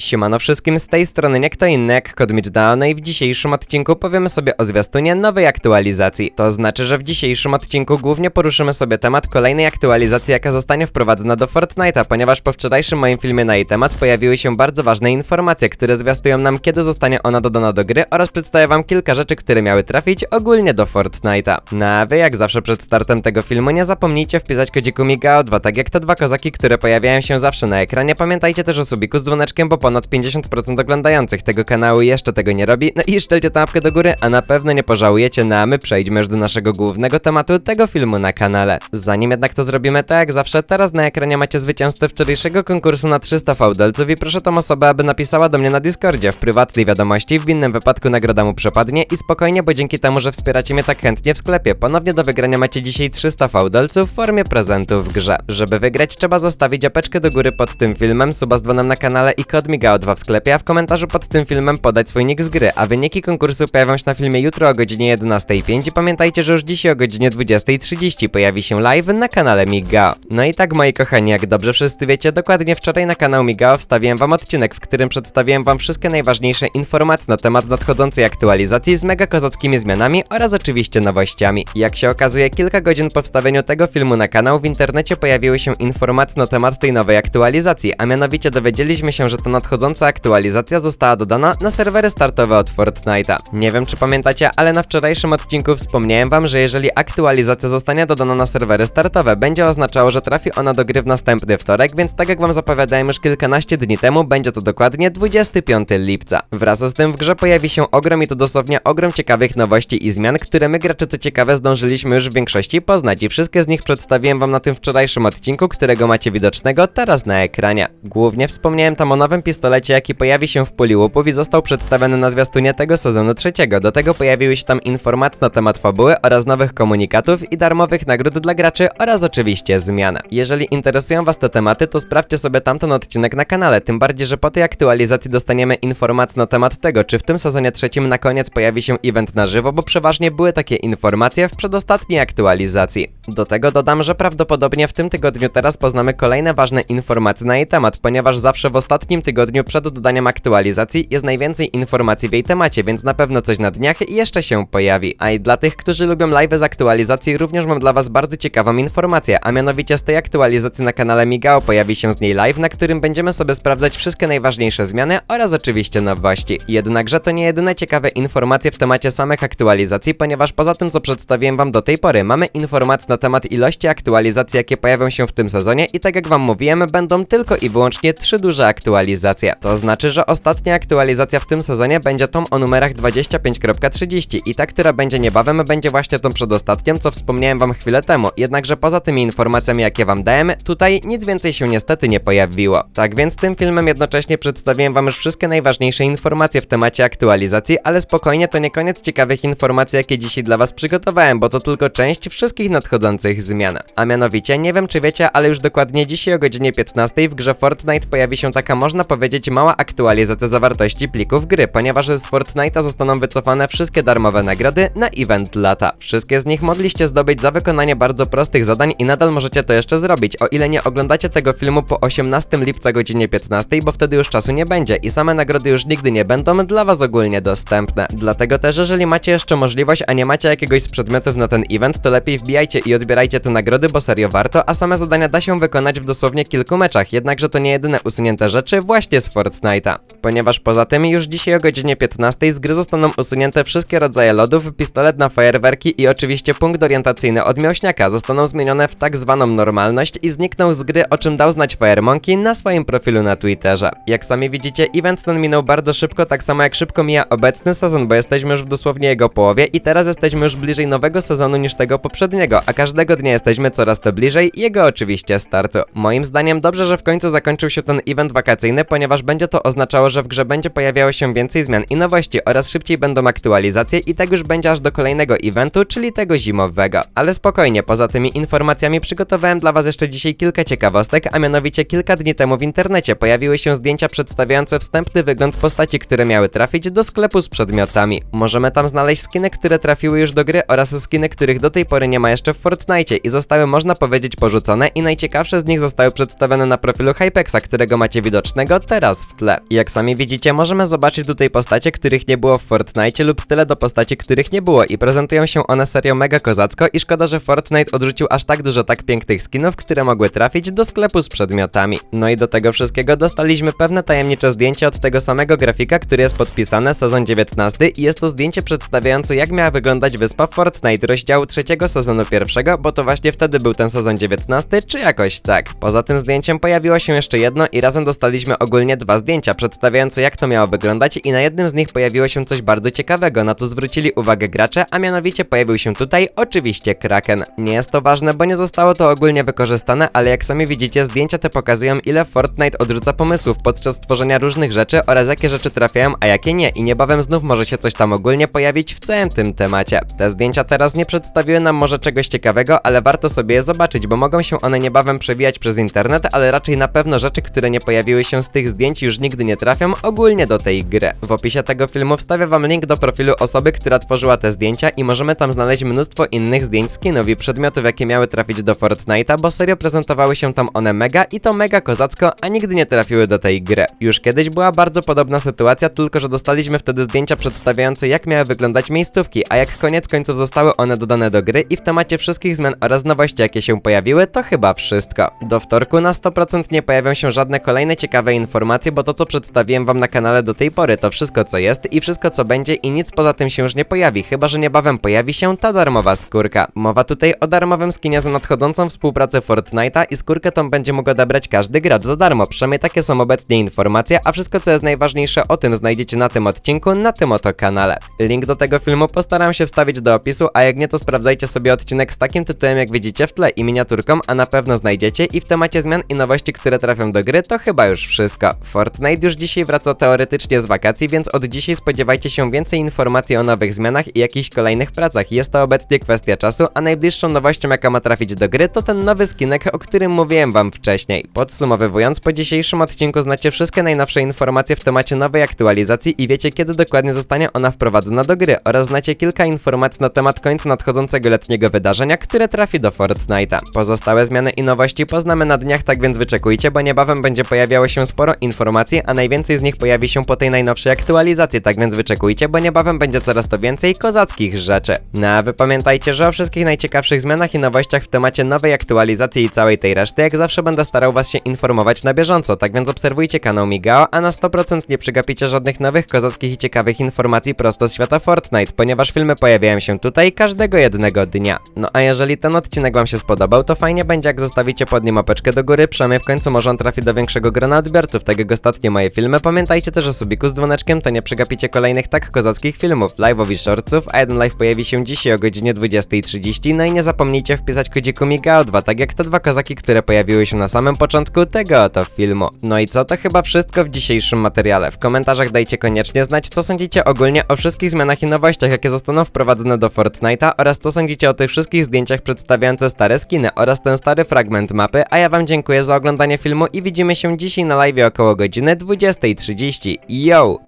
Siemano wszystkim, z tej strony nie kto inny jak Kod Down, no i w dzisiejszym odcinku powiemy sobie o zwiastunie nowej aktualizacji. To znaczy, że w dzisiejszym odcinku głównie poruszymy sobie temat kolejnej aktualizacji, jaka zostanie wprowadzona do Fortnite'a, ponieważ po wczorajszym moim filmie na jej temat pojawiły się bardzo ważne informacje, które zwiastują nam, kiedy zostanie ona dodana do gry oraz przedstawię wam kilka rzeczy, które miały trafić ogólnie do Fortnite'a. No a wy, jak zawsze przed startem tego filmu, nie zapomnijcie wpisać kodziku MIGAO2, tak jak te dwa kozaki, które pojawiają się zawsze na ekranie. Pamiętajcie też o subiku z dzwoneczkiem, bo ponad 50% oglądających tego kanału jeszcze tego nie robi. No i szczelcie tę łapkę do góry, a na pewno nie pożałujecie, no a my przejdźmy już do naszego głównego tematu tego filmu na kanale. Zanim jednak to zrobimy, tak jak zawsze, teraz na ekranie macie zwycięzcę wczorajszego konkursu na 300 fałdolców i proszę tą osobę, aby napisała do mnie na Discordzie w prywatnej wiadomości, w innym wypadku nagroda mu przepadnie i spokojnie, bo dzięki temu, że wspieracie mnie tak chętnie w sklepie, ponownie do wygrania macie dzisiaj 300 fałdolców w formie prezentu w grze. Żeby wygrać, trzeba zostawić apeczkę do góry pod tym filmem, suba z dzwonem na kanale i kod MIGAO2 w sklepie, a w komentarzu pod tym filmem podać swój nick z gry, a wyniki konkursu pojawią się na filmie jutro o godzinie 11.05 i pamiętajcie, że już dzisiaj o godzinie 20.30 pojawi się live na kanale MIGAO. No i tak moi kochani, jak dobrze wszyscy wiecie, dokładnie wczoraj na kanał MIGAO wstawiłem wam odcinek, w którym przedstawiłem wam wszystkie najważniejsze informacje na temat nadchodzącej aktualizacji z mega kozackimi zmianami oraz oczywiście nowościami. Jak się okazuje, kilka godzin po wstawieniu tego filmu na kanał w internecie pojawiły się informacje na temat tej nowej aktualizacji, a mianowicie dowiedzieliśmy się, że ta nadchodząca aktualizacja została dodana na serwery startowe od Fortnite'a. Nie wiem czy pamiętacie, ale na wczorajszym odcinku wspomniałem wam, że jeżeli aktualizacja zostanie dodana na serwery startowe, będzie oznaczało, że trafi ona do gry w następny wtorek, więc tak jak wam zapowiadałem już kilkanaście dni temu, będzie to dokładnie 25 lipca. Wraz z tym w grze pojawi się ogrom i to dosłownie ogrom ciekawych nowości i zmian, które my gracze co ciekawe zdążyliśmy już w większości poznać i wszystkie z nich przedstawiłem wam na tym wczorajszym odcinku, którego macie widocznego teraz na ekranie. Głównie wspomniałem tam o nowym pistolecie, jaki pojawi się w puli łupów i został przedstawiony na zwiastunie tego sezonu trzeciego. Do tego pojawiły się tam informacje na temat fabuły oraz nowych komunikatów i darmowych nagród dla graczy oraz oczywiście zmian. Jeżeli interesują was te tematy, to sprawdźcie sobie tamten odcinek na kanale, tym bardziej, że po tej aktualizacji dostaniemy informacje na temat tego, czy w tym sezonie trzecim na koniec pojawi się event na żywo, bo przeważnie były takie informacje w przedostatniej aktualizacji. Do tego dodam, że prawdopodobnie w tym tygodniu teraz poznamy kolejne ważne informacje na jej temat, ponieważ zawsze w ostatnim tygodniu przed dodaniem aktualizacji jest najwięcej informacji w jej temacie, więc na pewno coś na dniach jeszcze się pojawi. A i dla tych, którzy lubią live z aktualizacji, również mam dla was bardzo ciekawą informację, a mianowicie z tej aktualizacji na kanale Migao pojawi się z niej live, na którym będziemy sobie sprawdzać wszystkie najważniejsze zmiany oraz oczywiście nowości. Jednakże to nie jedyne ciekawe informacje w temacie samych aktualizacji, ponieważ poza tym co przedstawiłem wam do tej pory, mamy informacje na temat ilości aktualizacji, jakie pojawią się w tym sezonie i tak jak wam mówiłem, będą tylko i wyłącznie trzy duże aktualizacje. To znaczy, że ostatnia aktualizacja w tym sezonie będzie tą o numerach 25.30 i ta, która będzie niebawem, będzie właśnie tą przedostatnią, co wspomniałem wam chwilę temu. Jednakże poza tymi informacjami, jakie wam dałem, tutaj nic więcej się niestety nie pojawiło. Tak więc tym filmem jednocześnie przedstawiłem wam już wszystkie najważniejsze informacje w temacie aktualizacji, ale spokojnie to nie koniec ciekawych informacji, jakie dzisiaj dla was przygotowałem, bo to tylko część wszystkich nadchodzących zmian. A mianowicie, nie wiem czy wiecie, ale już dokładnie dzisiaj o godzinie 15 w grze Fortnite pojawi się taka, można powiedzieć, mała aktualizacja zawartości plików gry, ponieważ z Fortnite'a zostaną wycofane wszystkie darmowe nagrody na event lata. Wszystkie z nich mogliście zdobyć za wykonanie bardzo prostych zadań i nadal możecie to jeszcze zrobić, o ile nie oglądacie tego filmu po 18 lipca godzinie 15, bo wtedy już czasu nie będzie i same nagrody już nigdy nie będą dla was ogólnie dostępne. Dlatego też, jeżeli macie jeszcze możliwość, a nie macie jakiegoś z przedmiotów na ten event, to lepiej wbijajcie i odbierajcie te nagrody, bo serio warto, a same zadania da się wykonać w dosłownie kilku meczach, jednakże to nie jedyne usunięte rzeczy właśnie z Fortnite'a. Ponieważ poza tym już dzisiaj o godzinie 15 z gry zostaną usunięte wszystkie rodzaje lodów, pistolet na fajerwerki i oczywiście punkt orientacyjny od mięśniaka zostaną zmienione w tak zwaną normalność i znikną z gry, o czym dał znać Firemonkey na swoim profilu na Twitterze. Jak sami widzicie, event ten minął bardzo szybko, tak samo jak szybko mija obecny sezon, bo jesteśmy już w dosłownie jego połowie i teraz jesteśmy już bliżej nowego sezonu niż tego poprzedniego, a każdego dnia jesteśmy coraz to bliżej jego oczywiście startu. Moim zdaniem dobrze, że w końcu zakończył się ten event wakacyjny, ponieważ będzie to oznaczało, że w grze będzie pojawiało się więcej zmian i nowości oraz szybciej będą aktualizacje i tak już będzie aż do kolejnego eventu, czyli tego zimowego. Ale spokojnie, poza tymi informacjami przygotowałem dla was jeszcze dzisiaj kilka ciekawostek, a mianowicie kilka dni temu w internecie pojawiły się zdjęcia przedstawiające wstępny wygląd postaci, które miały trafić do sklepu z przedmiotami. Możemy tam znaleźć skiny, które trafiły już do gry oraz skiny, których do tej pory nie ma jeszcze w Fortnite i zostały można powiedzieć porzucone i najciekawsze z nich zostały przedstawione na profilu Hypexa, którego macie widocznego teraz w tle. I jak sami widzicie, możemy zobaczyć tutaj postacie, których nie było w Fortnite lub style do postaci, których nie było i prezentują się one serio mega kozacko i szkoda, że Fortnite odrzucił aż tak dużo tak pięknych skinów, które mogły trafić do sklepu z przedmiotami. No i do tego wszystkiego dostaliśmy pewne tajemnicze zdjęcie od tego samego grafika, który jest podpisane sezon 19 i jest to zdjęcie przedstawiające jak miała wyglądać wyspa Fortnite rozdziału trzeciego sezonu pierwszego, bo to właśnie wtedy był ten sezon 19, czy jakoś tak. Poza tym zdjęciem pojawiło się jeszcze jedno i razem dostaliśmy ogólnie dwa zdjęcia przedstawiające jak to miało wyglądać i na jednym z nich pojawiło się coś bardzo ciekawego, na to zwrócili uwagę gracze, a mianowicie pojawił się tutaj oczywiście Kraken. Nie jest to ważne, bo nie zostało to ogólnie wykorzystane, ale jak sami widzicie, zdjęcia te pokazują ile Fortnite odrzuca pomysłów podczas tworzenia różnych rzeczy oraz jakie rzeczy trafiają, a jakie nie i niebawem znów może się coś tam ogólnie pojawić w całym tym temacie. Te zdjęcia teraz nie przedstawiły nam może czegoś ciekawego, ale warto sobie je zobaczyć, bo mogą się one niebawem przewijać przez internet, ale raczej na pewno rzeczy, które nie pojawiły się z tych zdjęć już nigdy nie trafią ogólnie do tej gry. W opisie tego filmu wstawię wam link do profilu osoby, która tworzyła te zdjęcia i możemy tam znaleźć mnóstwo innych zdjęć skinów i przedmiotów, jakie miały trafić do Fortnite'a, bo serio prezentowały się tam one mega i to mega kozacko, a nigdy nie trafiły do tej gry. Już kiedyś była bardzo podobna sytuacja, tylko że dostaliśmy wtedy zdjęcia przedstawiające jak miały wyglądać miejscówki, a jak koniec końców zostały one dodane do gry i w temacie wszystkich zmian oraz nowości jakie się pojawiły, to chyba wszystko. Do wtorku na 100% nie pojawią się żadne kolejne ciekawe informacje, bo to co przedstawiłem wam na kanale do tej pory to wszystko co jest i wszystko co będzie i nic poza tym się już nie pojawi, chyba że niebawem pojawi się ta darmowa skórka. Mowa tutaj o darmowym skinie za nadchodzącą współpracę Fortnite'a i skórkę tą będzie mógł odebrać każdy gracz za darmo, przynajmniej takie są obecnie informacje, a wszystko co jest najważniejsze o tym znajdziecie na tym odcinku, na tym oto kanale. Link do tego filmu postaram się wstawić do opisu, a jak nie to sprawdzajcie sobie odcinek z takim tytułem jak widzicie w tle i miniaturką, a na pewno znajdziecie i w temacie zmian i nowości, które trafią do gry to chyba już wszystko. Fortnite już dzisiaj wraca teoretycznie z wakacji, więc od dzisiaj spodziewajcie się więcej informacji o nowych zmianach i jakichś kolejnych pracach. Jest to obecnie kwestia czasu, a najbliższą nowością jaka ma trafić do gry to ten nowy skinek, o którym mówiłem wam wcześniej. Podsumowywując, po dzisiejszym odcinku znacie wszystkie najnowsze informacje w temacie nowej aktualizacji i wiecie kiedy dokładnie zostanie ona wprowadzona do gry oraz znacie kilka informacji na temat końca nadchodzącego letniego wydarzenia, które trafi do Fortnite'a. Pozostałe zmiany i nowości poznamy na dniach, tak więc wyczekujcie, bo niebawem będzie pojawiało się sporo informacji, a najwięcej z nich pojawi się po tej najnowszej aktualizacji, tak więc wyczekujcie, bo niebawem będzie coraz to więcej kozackich rzeczy. No a wy pamiętajcie, że o wszystkich najciekawszych zmianach i nowościach w temacie nowej aktualizacji i całej tej reszty, jak zawsze będę starał was się informować na bieżąco, tak więc obserwujcie kanał Migao, a na 100% nie przegapicie żadnych nowych kozackich i ciekawych informacji prosto z świata Fortnite, ponieważ filmy pojawiają się tutaj każdego jednego dnia. No a jeżeli ten odcinek wam się spodobał, to fajnie będzie jak zostawicie pod nim łapeczkę do góry, przynajmniej w końcu może on trafi do większego grona odbiorców, tak jak ostatnio moje filmy. Pamiętajcie też o subiku z dzwoneczkiem, to nie przegapicie kolejnych tak kozackich filmów, live'ów i shortsów, a jeden live pojawi się dzisiaj o godzinie 20.30, no i nie zapomnijcie wpisać kodziku Migao 2, tak jak te dwa kozaki, które pojawiły się na samym początku tego oto filmu. No i co, to chyba wszystko w dzisiejszym materiale. W komentarzach dajcie koniecznie znać, co sądzicie ogólnie o wszystkich zmianach i nowościach, jakie zostaną wprowadzone do Fortnite'a oraz co sądzicie o tych wszystkich zdjęciach przedstawiające stare skiny oraz ten stary fragment mapy, a ja wam dziękuję za oglądanie filmu i widzimy się dzisiaj na live około godziny 20.30. Yo!